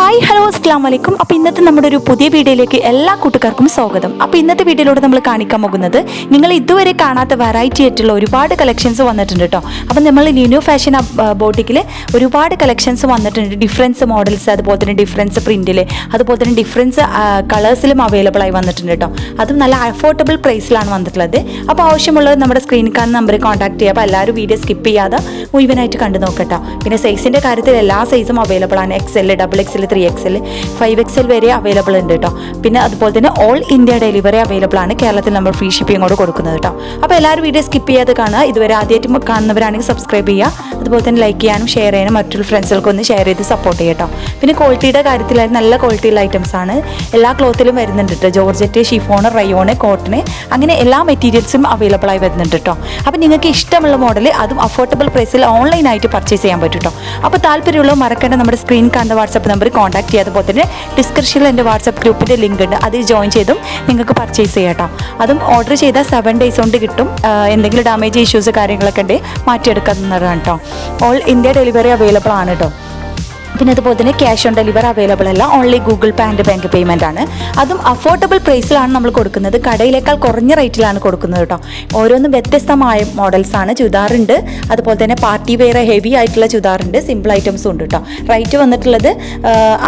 Hi hello അസ്ലാം വലൈക്കും അപ്പോൾ ഇന്നത്തെ നമ്മുടെ ഒരു പുതിയ വീഡിയോയിലേക്ക് എല്ലാ കൂട്ടുകാർക്കും സ്വാഗതം. അപ്പോൾ ഇന്നത്തെ വീഡിയോയിലൂടെ നമ്മൾ കാണിക്കാൻ പോകുന്നത് നിങ്ങൾ ഇതുവരെ കാണാത്ത വെറൈറ്റി ആയിട്ടുള്ള ഒരുപാട് കളക്ഷൻസ് വന്നിട്ടുണ്ട് കേട്ടോ അപ്പോൾ നമ്മൾ ന്യൂന്യൂ ഫാഷൻ ബോട്ടിക്കിൽ ഒരുപാട് കളക്ഷൻസ് വന്നിട്ടുണ്ട്. ഡിഫറൻസ് മോഡൽസ് അതുപോലെ തന്നെ ഡിഫറൻസ് പ്രിന്റിൽ അതുപോലെ തന്നെ ഡിഫറൻസ് കളേഴ്സിലും അവൈലബിൾ ആയി വന്നിട്ടുണ്ട് കേട്ടോ അതും നല്ല അഫോർഡബിൾ പ്രൈസിലാണ് വന്നിട്ടുള്ളത്. അപ്പോൾ ആവശ്യമുള്ളത് നമ്മുടെ സ്ക്രീനിൽ കാണുന്ന നമ്പറിൽ കോൺടാക്ട് ചെയ്യുക. അപ്പോൾ എല്ലാവരും വീഡിയോ സ്കിപ്പ് ചെയ്യാതെ മുഴുവനായിട്ട് കണ്ടു നോക്കട്ടോ. പിന്നെ സൈസിന്റെ കാര്യത്തിൽ എല്ലാ സൈസും അവൈലബിൾ ആണ്. X L double X L three X L five X L വരെ അവൈലബിൾ ഉണ്ട് കേട്ടോ പിന്നെ അതുപോലെ തന്നെ ഓൾ ഇന്ത്യ ഡെലിവറി അവൈലബിൾ ആണ് കേരളത്തിൽ നമ്മൾ ഫ്രീ ഷിപ്പിംഗ് കൂടെ കൊടുക്കുന്നത് കേട്ടോ അപ്പോൾ എല്ലാവരും വീഡിയോ സ്കിപ്പ് ചെയ്യാതെ കാണുക. ഇതുവരെ ആദ്യമായിട്ട് കാണുന്നവരാണെങ്കിൽ സബ്സ്ക്രൈബ് ചെയ്യുക. അതുപോലെ തന്നെ ലൈക്ക് ചെയ്യാനും ഷെയർ ചെയ്യാനും മറ്റുള്ള ഫ്രണ്ട്സുകൾക്ക് ഒന്ന് ഷെയർ ചെയ്ത് സപ്പോർട്ട് ചെയ്യട്ടോ പിന്നെ ക്വാളിറ്റിയുടെ കാര്യത്തിൽ നല്ല ക്വാളിറ്റിയുള്ള ഐറ്റംസ് ആണ്. എല്ലാ ക്ലോത്തിലും വരുന്നുണ്ട് കേട്ടോ ജോർജറ്റ് ഷിഫോൺ റയോണ് കോട്ടണ് അങ്ങനെ എല്ലാ മെറ്റീരിയൽസും അവൈലബിൾ ആയി വരുന്നുണ്ട് കേട്ടോ അപ്പോൾ നിങ്ങൾക്ക് ഇഷ്ടമുള്ള മോഡൽ അതും അഫോർഡബിൾ പ്രൈസിൽ ഓൺലൈനായിട്ട് പർച്ചേസ് ചെയ്യാൻ പറ്റും കേട്ടോ അപ്പോൾ താല്പര്യമുള്ള മറക്കേണ്ട നമ്മുടെ സ്ക്രീൻ കാണുന്ന വാട്സപ്പ് നമ്പർ കോൺടാക്ട് ചെയ്യാതെ പോലെ തന്നെ ഡിസ്ക്രിപ്ഷനിൽ എന്റെ വാട്സപ്പ് ഗ്രൂപ്പിന്റെ ലിങ്ക് ഉണ്ട്. അതിൽ ജോയിൻ ചെയ്തും നിങ്ങൾക്ക് പർച്ചേസ് ചെയ്യാം അതും ഓർഡർ ചെയ്താൽ സെവൻ ഡേയ്സ് കൊണ്ട് കിട്ടും. എന്തെങ്കിലും ഡാമേജ് ഇഷ്യൂസ് കാര്യങ്ങളൊക്കെ ഉണ്ടെങ്കിൽ മാറ്റിയെടുക്കുന്നതാണ് കേട്ടോ ഓൾ ഇന്ത്യ ഡെലിവറി അവൈലബിൾ ആണ് കേട്ടോ പിന്നെ അതുപോലെ തന്നെ ക്യാഷ് ഓൺ ഡെലിവറി അവൈലബിൾ അല്ല. Only Google Pay and bank payment ആണ്. അതും അഫോർഡബിൾ പ്രൈസിലാണ് നമ്മൾ കൊടുക്കുന്നത്. കടയിലേക്കാൾ കുറഞ്ഞ റേറ്റിലാണ് കൊടുക്കുന്നത് കേട്ടോ ഓരോന്നും വ്യത്യസ്തമായ മോഡൽസ് ആണ്. ചുരിദാറുണ്ട് അതുപോലെ തന്നെ പാർട്ടി വെയർ ഹെവി ആയിട്ടുള്ള ചുതാറുണ്ട് സിമ്പിൾ ഐറ്റംസും ഉണ്ട് കേട്ടോ റേറ്റ് വന്നിട്ടുള്ളത്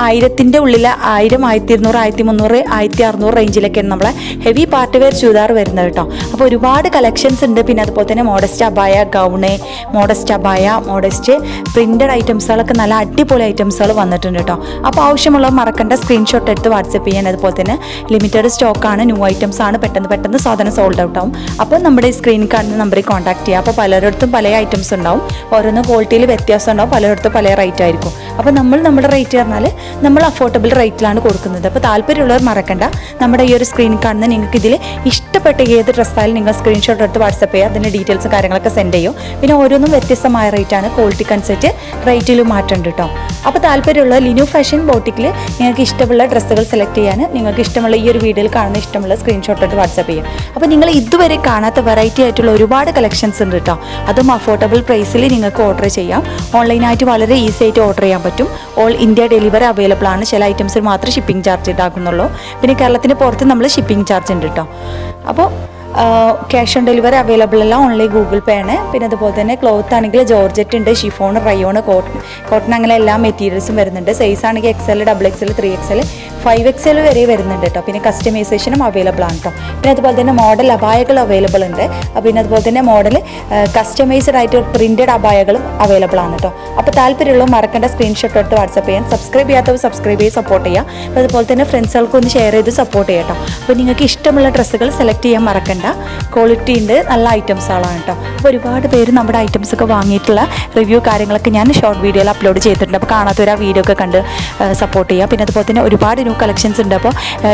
ആയിരത്തിന്റെ ഉള്ളിൽ ആയിരം ആയിരത്തി ഇരുന്നൂറ് ആയിരത്തി മുന്നൂറ് ആയിരത്തി അറുന്നൂറ് റേഞ്ചിലൊക്കെയാണ് നമ്മളെ ഹെവി പാർട്ടി വെയർ ചുതാർ വരുന്നത് കേട്ടോ അപ്പോൾ ഒരുപാട് കളക്ഷൻസ് ഉണ്ട്. പിന്നെ അതുപോലെ തന്നെ modest abaya gown modest abaya modest printed ഐറ്റംസുകളൊക്കെ നല്ല അടിപൊളി ഐറ്റംസുകൾ വന്നിട്ടുണ്ട് കേട്ടോ അപ്പോൾ ആവശ്യമുള്ളവർ മറക്കേണ്ട. സ്ക്രീൻഷോട്ട് എടുത്ത് വാട്സപ്പ് ചെയ്യാൻ. അതുപോലെ തന്നെ ലിമിറ്റഡ് സ്റ്റോക്കാണ് ന്യൂ ഐറ്റംസ് ആണ്. പെട്ടെന്ന് പെട്ടെന്ന് സാധനം സോൾഡ് ഔട്ട് ആവും. അപ്പോൾ നമ്മുടെ ഈ സ്ക്രീനിൽ കാണുന്ന നമ്പറിൽ കോൺടാക്ട് ചെയ്യുക അപ്പോൾ പലരിടത്തും പല ഐറ്റംസ് ഉണ്ടാവും. ഓരോന്ന് ക്വാളിറ്റിയിൽ വ്യത്യാസം ഉണ്ടാവും. പലയിടത്തും പല റേറ്റ് ആയിരിക്കും. അപ്പോൾ നമ്മൾ നമ്മുടെ റേറ്റ് പറഞ്ഞാൽ നമ്മൾ അഫോർഡബിൾ റേറ്റിലാണ് കൊടുക്കുന്നത്. അപ്പോൾ താല്പര്യമുള്ളവർ മറക്കണ്ട. നമ്മുടെ ഈ ഒരു സ്ക്രീനിൽ കാണുന്ന നിങ്ങൾക്ക് ഇതിൽ ഇഷ്ടപ്പെട്ട ഏത് ഡ്രസ്സായാലും നിങ്ങൾ സ്ക്രീൻഷോട്ട് എടുത്ത് വാട്സപ്പ് ചെയ്യുക അതിന്റെ ഡീറ്റെയിൽസ് കാര്യങ്ങളൊക്കെ സെൻഡ് ചെയ്യും. പിന്നെ ഓരോന്നും വ്യത്യസ്തമായ റേറ്റാണ് ക്വാളിറ്റിക്ക് അനുസരിച്ച് റേറ്റിൽ മാറ്റമുണ്ട് കേട്ടോ അപ്പോൾ താല്പര്യമുള്ള ലിനു ഫാഷൻ ബോട്ടിക്കിൽ നിങ്ങൾക്ക് ഇഷ്ടമുള്ള ഡ്രസ്സുകൾ സെലക്ട് ചെയ്യാൻ നിങ്ങൾക്ക് ഇഷ്ടമുള്ള ഈ ഒരു വീഡിയോയിൽ കാണുന്ന ഇഷ്ടമുള്ള സ്ക്രീൻഷോട്ട് എടുത്ത് വാട്സപ്പ് ചെയ്യും. അപ്പോൾ നിങ്ങൾ ഇതുവരെ കാണാത്ത വെറൈറ്റി ആയിട്ടുള്ള ഒരുപാട് കളക്ഷൻസ് ഉണ്ട് കേട്ടോ അതും അഫോർഡബിൾ പ്രൈസിൽ നിങ്ങൾക്ക് ഓർഡർ ചെയ്യാം. ഓൺലൈനായിട്ട് വളരെ ഈസി ആയിട്ട് ഓർഡർ ചെയ്യാൻ പറ്റും. ഓൾ ഇന്ത്യ ഡെലിവറി അവൈലബിൾ ആണ്. ചില ഐറ്റംസിൽ മാത്രം ഷിപ്പിംഗ് ചാർജ് ഉണ്ടാക്കുന്നുള്ളൂ പിന്നെ കേരളത്തിന് പുറത്ത് നമ്മൾ ഷിപ്പിംഗ് ചാർജ് ഉണ്ട് കേട്ടോ അപ്പോൾ ക്യാഷ് ഓൺ ഡെലിവറി അവൈലബിൾ അല്ല ഓൺലൈൻ ഗൂഗിൾ പേ ആണ്. പിന്നെ അതുപോലെ തന്നെ ക്ലോത്ത് ആണെങ്കിൽ ജോർജറ്റ് ഉണ്ട് ഷിഫോൺ റയോൺ കോട്ടൺ കോട്ടൺ അങ്ങനെ എല്ലാ മെറ്റീരിയൽസും വരുന്നുണ്ട്. സൈസ് ആണെങ്കിൽ X L double X L three X L five X L വരെ വരുന്നുണ്ട് കേട്ടോ പിന്നെ കസ്റ്റമൈസേഷനും അവൈലബിൾ ആണ് കേട്ടോ പിന്നെ അതുപോലെ തന്നെ മോഡൽ അബായകൾ അവൈലബിൾ ഉണ്ട്. പിന്നെ അതുപോലെ തന്നെ മോഡൽ കസ്റ്റമൈസ്ഡ് ആയിട്ട് പ്രിന്റഡ് അബായകളും അവൈലബിൾ ആണ് കേട്ടോ അപ്പോൾ താല്പര്യമുള്ള മറക്കേണ്ട. സ്ക്രീൻഷോട്ട് എടുത്ത് വാട്സപ്പ് ചെയ്യാൻ. സബ്സ്ക്രൈബ് ചെയ്യാത്തവർ സബ്സ്ക്രൈബ് ചെയ്ത് സപ്പോർട്ട് ചെയ്യുക അതുപോലെ തന്നെ ഫ്രണ്ട്സുകൾക്ക് ഒന്ന് ഷെയർ ചെയ്ത് സപ്പോർട്ട് ചെയ്യാം കേട്ടോ അപ്പോൾ നിങ്ങൾക്ക് ഇഷ്ടമുള്ള ഡ്രസ്സുകൾ സെലക്ട് ചെയ്യാൻ മറക്കണ്ട. ക്വാളിറ്റി ഉണ്ട്. നല്ല ഐറ്റംസുകളാണ് കേട്ടോ അപ്പോൾ ഒരുപാട് പേര് നമ്മുടെ ഐറ്റംസൊക്കെ വാങ്ങിയിട്ടുള്ള റിവ്യൂ കാര്യങ്ങളൊക്കെ ഞാൻ ഷോർട്ട് വീഡിയോയിൽ അപ്ലോഡ് ചെയ്തിട്ടുണ്ട്. അപ്പോൾ കാണാത്തവർ ആ വീഡിയോ ഒക്കെ കണ്ട് സപ്പോർട്ട് ചെയ്യുക പിന്നെ അതുപോലെ തന്നെ ഒരുപാട് ന്യൂ കളക്ഷൻസ് ഉണ്ട് അപ്പോൾ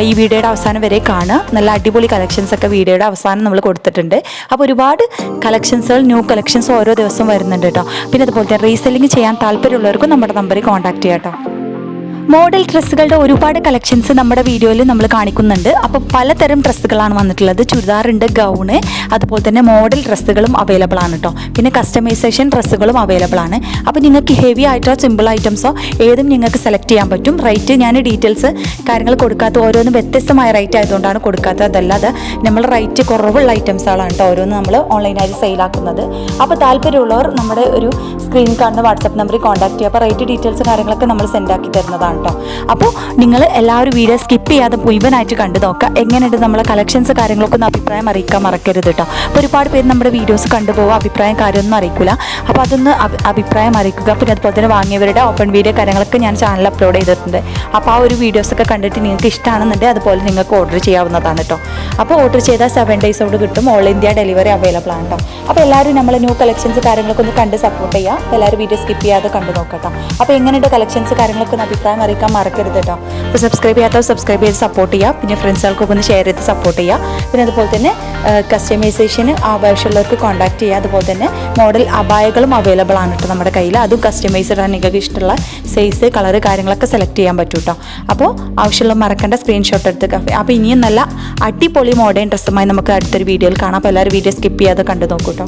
ഈ വീഡിയോയുടെ അവസാനം വരെ കാണുക. നല്ല അടിപൊളി കളക്ഷൻസ് ഒക്കെ വീഡിയോയുടെ അവസാനം നമ്മൾ കൊടുത്തിട്ടുണ്ട്. അപ്പോൾ ഒരുപാട് കളക്ഷൻസുകൾ ന്യൂ കളക്ഷൻസ് ഓരോ ദിവസം വരുന്നുണ്ട് കേട്ടോ. പിന്നെ അതുപോലെ തന്നെ റീസെല്ലിംഗ് ചെയ്യാൻ താല്പര്യമുള്ളവർക്കും നമ്മുടെ നമ്പറിൽ കോൺടാക്ട് ചെയ്യാം കേട്ടോ. മോഡൽ ഡ്രസ്സുകളുടെ ഒരുപാട് കളക്ഷൻസ് നമ്മുടെ വീഡിയോയിൽ നമ്മൾ കാണിക്കുന്നുണ്ട്. അപ്പോൾ പലതരം ഡ്രസ്സുകളാണ് വന്നിട്ടുള്ളത്. ചുരിദാറുണ്ട് ഗൗണ് അതുപോലെ തന്നെ മോഡൽ ഡ്രസ്സുകളും അവൈലബിൾ ആണ് കേട്ടോ പിന്നെ കസ്റ്റമൈസേഷൻ ഡ്രസ്സുകളും അവൈലബിൾ ആണ്. അപ്പോൾ നിങ്ങൾക്ക് ഹെവി ആയിട്ടോ സിമ്പിൾ ഐറ്റംസോ ഏതും നിങ്ങൾക്ക് സെലക്ട് ചെയ്യാൻ പറ്റും. റേറ്റ് ഞാൻ ഡീറ്റെയിൽസ് കാര്യങ്ങൾ കൊടുക്കാത്ത ഓരോന്നും വ്യത്യസ്തമായ റേറ്റ് ആയതുകൊണ്ടാണ് കൊടുക്കാത്തത്. അതല്ലാതെ നമ്മൾ റേറ്റ് കുറവുള്ള ഐറ്റംസുകളാണ് കേട്ടോ ഓരോന്ന് നമ്മൾ ഓൺലൈനായിട്ട് സെയിലാക്കുന്നത് അപ്പോൾ താല്പര്യമുള്ളവർ നമ്മുടെ ഒരു സ്ക്രീൻ കാണുന്ന വാട്സപ്പ് നമ്പറിൽ കോൺടാക്ട് ചെയ്യുക. അപ്പോൾ റേറ്റ് ഡീറ്റെയിൽസ് കാര്യങ്ങളൊക്കെ നമ്മൾ സെൻഡ് ആക്കി തരുന്നതാണ് കേട്ടോ അപ്പോൾ നിങ്ങൾ എല്ലാവരും വീഡിയോ സ്കിപ്പ് ചെയ്യാതെ മുഴുവനായിട്ട് കണ്ടു നോക്കുക എങ്ങനെയുണ്ട് നമ്മളെ കളക്ഷൻസ് കാര്യങ്ങളൊക്കെ ഒന്ന് അഭിപ്രായം അറിയിക്കാൻ മറക്കരുത് കേട്ടോ അപ്പോൾ ഒരുപാട് പേര് നമ്മുടെ വീഡിയോസ് കണ്ടുപോകുക അഭിപ്രായം കാര്യമൊന്നും അറിയിക്കില്ല അപ്പോൾ അതൊന്ന് അഭിപ്രായം അറിയിക്കുക. പിന്നെ അതുപോലെ തന്നെ വാങ്ങിയവരുടെ ഓപ്പൺ വീഡിയോ കാര്യങ്ങളൊക്കെ ഞാൻ ചാനൽ അപ്ലോഡ് ചെയ്തിട്ടുണ്ട്. അപ്പോൾ ആ ഒരു വീഡിയോസൊക്കെ കണ്ടിട്ട് നിങ്ങൾക്ക് ഇഷ്ടമാണെന്നുണ്ടെങ്കിൽ അതുപോലെ നിങ്ങൾക്ക് ഓർഡർ ചെയ്യാവുന്നതാണ് കേട്ടോ അപ്പോൾ ഓർഡർ ചെയ്താൽ സെവൻ ഡേയ്സ് കൊണ്ട് കിട്ടും. ഓൾ ഇന്ത്യ ഡെലിവറി അവൈലബിൾ ആണ് കേട്ടോ അപ്പോൾ എല്ലാവരും നമ്മൾ ന്യൂ കളക്ഷൻസ് കാര്യങ്ങളൊക്കെ ഒന്ന് കണ്ട് സപ്പോർട്ട് ചെയ്യുക. എല്ലാവരും വീഡിയോ സ്കിപ്പ് ചെയ്യാതെ കണ്ടു നോക്കട്ടോ അപ്പോൾ എങ്ങനെയുണ്ട് കളക്ഷൻസ് കാര്യങ്ങളൊക്കെ ഒന്ന് അഭിപ്രായം അറിയിക്കാൻ മറക്കരുത് കേട്ടോ അപ്പോൾ സബ്സ്ക്രൈബ് ചെയ്യാത്തവർ സബ്സ്ക്രൈബ് ചെയ്ത് സപ്പോർട്ട് ചെയ്യുക പിന്നെ ഫ്രണ്ട്സുകൾക്കൊക്കെ ഒന്ന് ഷെയർ ചെയ്ത് സപ്പോർട്ട് ചെയ്യുക പിന്നെ അതുപോലെ തന്നെ കസ്റ്റമൈസേഷന് ആവശ്യമുള്ളവർക്ക് കോൺടാക്ട് ചെയ്യുക അതുപോലെ തന്നെ മോഡൽ അപായകളും അവൈലബിൾ ആണ് കേട്ടോ നമ്മുടെ കയ്യിൽ. അതും കസ്റ്റമൈസ്ഡ് ആണ് നിങ്ങൾക്ക് ഇഷ്ടമുള്ള സൈസ് കളറ് കാര്യങ്ങളൊക്കെ സെലക്ട് ചെയ്യാൻ പറ്റും കേട്ടോ അപ്പോൾ ആവശ്യമുള്ള മറക്കേണ്ട സ്ക്രീൻഷോട്ട് എടുത്ത് അപ്പോൾ ഇനിയും നല്ല അടിപൊളി മോഡേൺ ഡ്രസ്സുമായി നമുക്ക് അടുത്തൊരു വീഡിയോയിൽ കാണാം. അപ്പോൾ എല്ലാവരും വീഡിയോ സ്കിപ്പ് ചെയ്യാതെ കണ്ടു നോക്കൂ കേട്ടോ